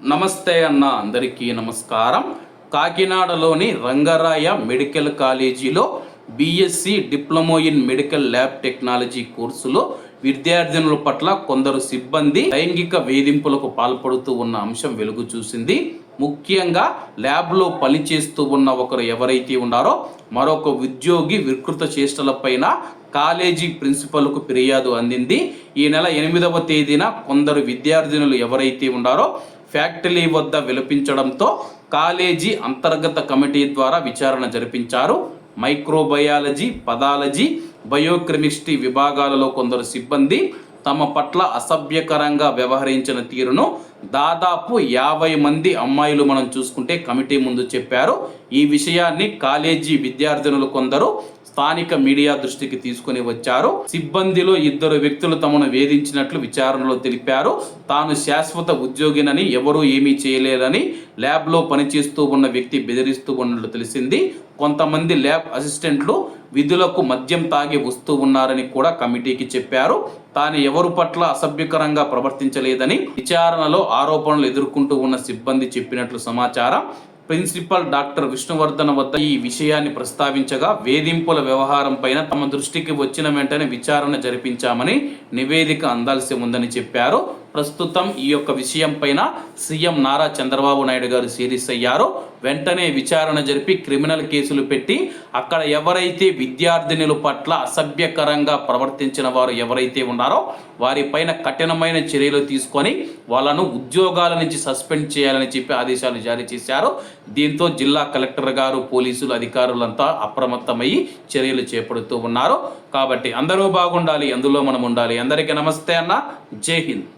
నమస్తే అన్న అందరికీ నమస్కారం. కాకినాడలోని రంగరాయ మెడికల్ కాలేజీలో BSc diploma in medical lab technology కోర్సులో విద్యార్థినుల పట్ల కొందరు సిబ్బంది లైంగిక వేధింపులకు పాల్పడుతూ ఉన్న అంశం వెలుగు చూసింది. ముఖ్యంగా ల్యాబ్లో పనిచేస్తూ ఉన్న ఒకరు ఎవరైతే ఉన్నారో మరొక ఉద్యోగి వికృత చేష్టలపైన కాలేజీ ప్రిన్సిపల్కు ఫిర్యాదు అందింది. ఈ నెల ఎనిమిదవ తేదీన కొందరు విద్యార్థినులు ఎవరైతే ఉన్నారో ఫ్యాక్టరీ వద్ద విలపించడంతో కాలేజీ అంతర్గత కమిటీ ద్వారా విచారణ జరిపించారు. మైక్రోబయాలజీ పదాలజీ బయోకెమిస్ట్రీ విభాగాలలో కొందరు సిబ్బంది తమ పట్ల అసభ్యకరంగా వ్యవహరించిన తీరును దాదాపు యాభై మంది అమ్మాయిలు మనం చూసుకుంటే కమిటీ ముందు చెప్పారు. ఈ విషయాన్ని కాలేజీ విద్యార్థినులు కొందరు స్థానిక మీడియా దృష్టికి తీసుకుని వచ్చారు. సిబ్బందిలో ఇద్దరు వ్యక్తులు తమను వేధించినట్లు విచారణలో తెలిపారు. తాను శాశ్వత ఉద్యోగినని ఎవరూ ఏమీ చేయలేరని ల్యాబ్లో పనిచేస్తూ ఉన్న వ్యక్తి బెదిరిస్తూ ఉన్నట్లు తెలిసింది. కొంతమంది ల్యాబ్ అసిస్టెంట్లు విధులకు మద్యం తాగి వస్తూ ఉన్నారని కూడా కమిటీకి చెప్పారు. తాను ఎవరు పట్ల అసభ్యకరంగా ప్రవర్తించలేదని విచారణలో ఆరోపణలు ఎదుర్కొంటూ ఉన్న సిబ్బంది చెప్పినట్లు సమాచారం. ప్రిన్సిపల్ డాక్టర్ విష్ణువర్ధన్ వద్ద ఈ విషయాన్ని ప్రస్తావించగా వేధింపుల వ్యవహారం పైన తమ దృష్టికి వచ్చిన వెంటనే విచారణ జరిపించామని నివేదిక అందాల్సి ఉందని చెప్పారు. ప్రస్తుతం ఈ యొక్క విషయం పైన సీఎం నారా చంద్రబాబు నాయుడు గారు సీరియస్ అయ్యారు. వెంటనే విచారణ జరిపి క్రిమినల్ కేసులు పెట్టి అక్కడ ఎవరైతే విద్యార్థినుల పట్ల అసభ్యకరంగా ప్రవర్తించిన వారు ఎవరైతే ఉన్నారో వారిపైన కఠినమైన చర్యలు తీసుకొని వాళ్ళను ఉద్యోగాల నుంచి సస్పెండ్ చేయాలని చెప్పి ఆదేశాలు జారీ చేశారు. దీంతో జిల్లా కలెక్టర్ గారు పోలీసులు అధికారులంతా అప్రమత్తమయ్యి చర్యలు చేపడుతూ ఉన్నారు. కాబట్టి అందరూ బాగుండాలి అందులో మనం ఉండాలి. అందరికీ నమస్తే అన్న. జై హింద్.